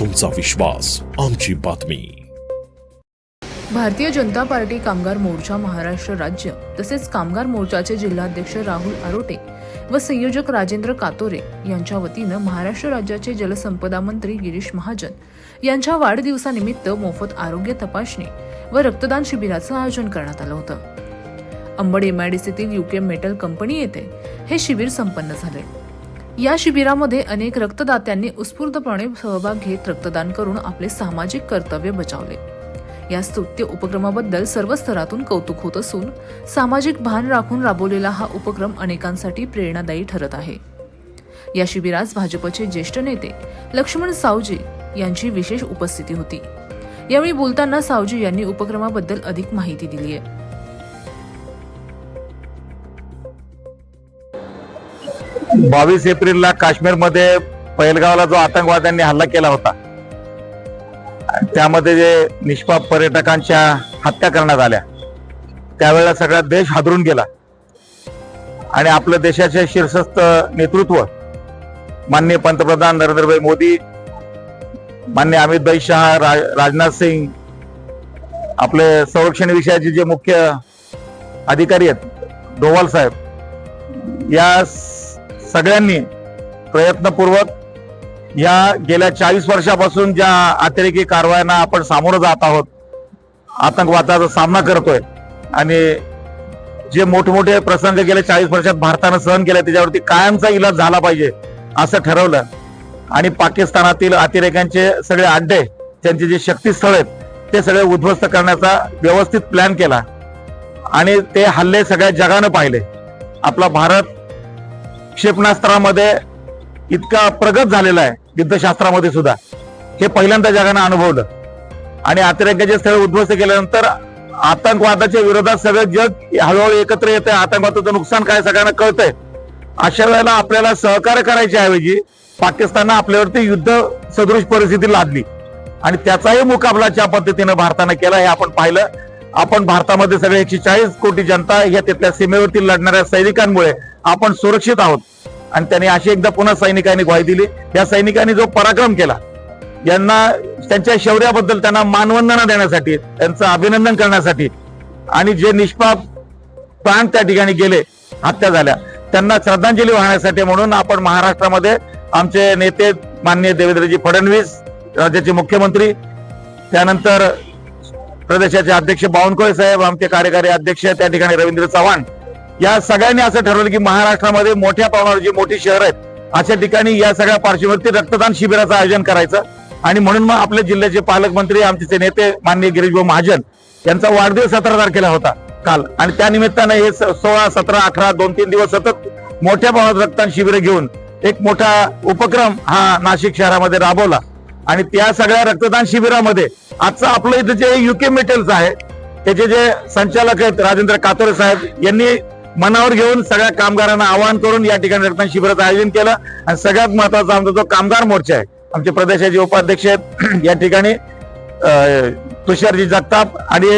तुमचा विश्वास आमची बातमी. भारतीय जनता पार्टी कामगार मोर्चा महाराष्ट्र राज्य तसेच कामगार मोर्चाचे जिल्हाध्यक्ष राहुल आरोटे व संयोजक राजेंद्र कातोरे यांच्या वतीनं महाराष्ट्र राज्याचे जलसंपदा मंत्री गिरीश महाजन यांच्या वाढदिवसानिमित्त मोफत आरोग्य तपासणी व रक्तदान शिबिराचं आयोजन करण्यात आलं होतं. अंबड एमआयडीसीतील युके मेटल कंपनी येथे हे शिबिर संपन्न झाले. या शिबिरामध्ये अनेक रक्तदात्यांनी उत्स्फूर्तपणे सहभाग घेत रक्तदान करून आपले सामाजिक कर्तव्य बजावले. या स्तुत्य उपक्रमाबद्दल सर्व स्तरातून कौतुक होत असून सामाजिक भान राखून राबवलेला हा उपक्रम अनेकांसाठी प्रेरणादायी ठरत आहे. या शिबिरात भाजपचे ज्येष्ठ नेते लक्ष्मण सावजी यांची विशेष उपस्थिती होती. यावेळी बोलताना सावजी यांनी उपक्रमाबद्दल अधिक माहिती दिली आहे बावीस एप्रिलला काश्मीरमध्ये पहिलगावला जो आतंकवाद्यांनी हल्ला केला होता त्यामध्ये जे निष्पाप पर्यटकांच्या हत्या करण्यात आल्या त्यावेळेला सगळा देश हादरून गेला. आणि आपलं देशाचे शीर्षस्थ नेतृत्व माननीय पंतप्रधान नरेंद्रभाई मोदी मान्य अमित भाई शहा राज, राजनाथ सिंग आपले संरक्षण विषयाचे जे मुख्य अधिकारी आहेत डोवाल साहेब या सगळ्यांनी प्रयत्नपूर्वक या गेल्या चाळीस वर्षापासून ज्या अतिरेकी कारवायांना आपण सामोरं जात आहोत आतंकवादाचा सामना करतोय आणि जे मोठमोठे प्रसंग गेल्या चाळीस वर्षात भारतानं सहन केले त्याच्यावरती कायमचा इलाज झाला पाहिजे असं ठरवलं. आणि पाकिस्तानातील अतिरेक्यांचे सगळे अड्डे त्यांचे जे शक्तीस्थळ आहेत ते सगळे उद्ध्वस्त करण्याचा व्यवस्थित प्लॅन केला. आणि ते हल्ले सगळ्या जगानं पाहिले. आपला भारत क्षेपणास्त्रामध्ये इतका प्रगत झालेला आहे युद्धशास्त्रामध्ये सुद्धा. हे पहिल्यांदा जगानं अनुभवलं. आणि अतिरेक्याचे स्थळ उद्ध्वस्त केल्यानंतर आतंकवादाच्या विरोधात सगळं जग हळूहळू एकत्र येतंय. आतंकवादाचं नुकसान काय सगळ्यांना कळतंय. अशा वेळेला आपल्याला सहकार्य करायच्या ऐवजी पाकिस्ताननं आपल्यावरती युद्ध सदृश परिस्थिती लादली. आणि त्याचाही मुकाबला ज्या पद्धतीनं भारतानं केला हे आपण पाहिलं. आपण भारतामध्ये सगळे एकशे चाळीस कोटी जनता या तिथल्या सीमेवरती लढणाऱ्या सैनिकांमुळे आपण सुरक्षित आहोत. आणि त्यांनी अशी एकदा पुन्हा सैनिकांनी ग्वाही दिली. या सैनिकांनी जो पराक्रम केला यांना त्यांच्या शौर्याबद्दल त्यांना मानवंदना देण्यासाठी त्यांचं अभिनंदन करण्यासाठी आणि जे निष्पाप प्राण त्या ठिकाणी गेले हत्या झाल्या. त्यांना श्रद्धांजली वाहण्यासाठी म्हणून आपण महाराष्ट्रामध्ये आमचे नेते माननीय देवेंद्रजी फडणवीस राज्याचे मुख्यमंत्री त्यानंतर प्रदेशाचे अध्यक्ष बावनकुळे साहेब आमचे कार्यकारी अध्यक्ष त्या ठिकाणी रवींद्र चव्हाण. या सगळ्यांनी असं ठरवलं की महाराष्ट्रामध्ये मोठ्या प्रमाणावर जी मोठी शहर आहेत अशा ठिकाणी या सगळ्या पार्श्वभूमीवरती रक्तदान शिबिराचं आयोजन करायचं. आणि म्हणून मग आपल्या जिल्ह्याचे पालकमंत्री आमचे नेते माननीय गिरीशभाऊ महाजन यांचा वाढदिवस सतरा तारखेला होता काल. आणि त्या निमित्तानं हे सोळा सतरा अठरा दोन तीन दिवस सतत मोठ्या प्रमाणात रक्तदान शिबिर घेऊन एक मोठा उपक्रम हा नाशिक शहरामध्ये राबवला. आणि त्या सगळ्या रक्तदान शिबिरामध्ये आजचं आपलं इथं जे युके मेटल्स आहे त्याचे जे संचालक आहेत राजेंद्र कातोरे साहेब यांनी मनावर घेऊन सगळ्या कामगारांना आवाहन करून या ठिकाणी रक्तदान शिबिराचं आयोजन केलं. आणि सगळ्यात महत्त्वाचा आमचा जो कामगार मोर्चा आहे आमचे प्रदेशाचे उपाध्यक्ष आहेत या ठिकाणी तुषारजी जगताप आणि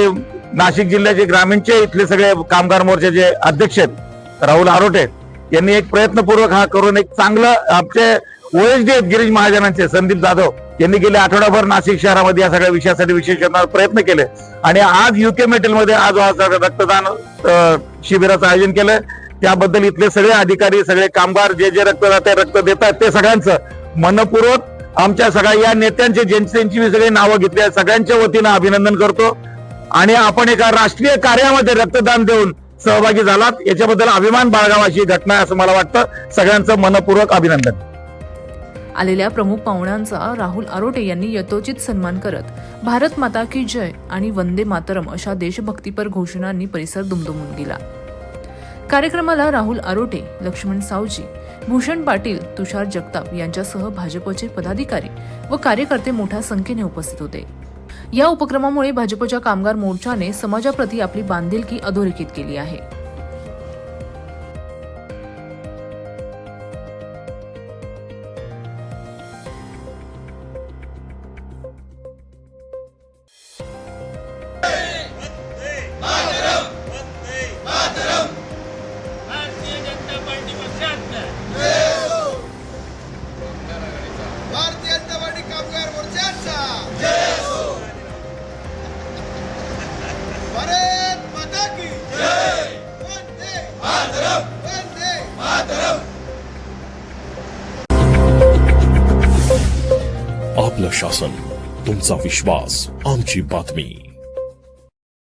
नाशिक जिल्ह्याचे ग्रामीणचे इथले सगळे कामगार मोर्चाचे अध्यक्ष आहेत राहुल आरोटे यांनी एक प्रयत्नपूर्वक हा करून एक चांगलं आमचे ओएसडी आहेत गिरीश महाजनांचे संदीप जाधव यांनी गेले आठवडाभर नाशिक शहरामध्ये या सगळ्या विषयासाठी विशेष प्रयत्न केले. आणि आज युके मेटलमध्ये आज रक्तदान शिबिराचं आयोजन केलं त्याबद्दल इथले सगळे अधिकारी सगळे कामगार जे जे रक्तदाते रक्त देतात ते सगळ्यांचं मनपूर्वक आमच्या सगळ्या या नेत्यांचे ज्यांची मी सगळी नावं घेतली आहेत, सगळ्यांच्या वतीनं अभिनंदन करतो. आणि आपण एका राष्ट्रीय कार्यामध्ये रक्तदान देऊन सहभागी झालात. याच्याबद्दल अभिमान बाळगावा अशी घटना आहे असं मला वाटतं. सगळ्यांचं मनपूर्वक अभिनंदन. आलेल्या प्रमुख पाहुण्यांचा राहुल आरोटे यांनी यथोचित सन्मान करत भारत माता की जय आणि वंदे मातरम अशा देशभक्तीपर घोषणांनी परिसर दुमदुमून गेला. कार्यक्रमाला राहुल आरोटे लक्ष्मण सावजी भूषण पाटील तुषार जगताप यांच्यासह भाजपचे पदाधिकारी व कार्यकर्ते मोठ्या संख्येने उपस्थित होते. या उपक्रमामुळे भाजपच्या कामगार मोर्चाने समाजाप्रती आपली बांधिलकी अधोरेखित केली आहे. आपलं शासन तुमचा विश्वास आमची बातमी.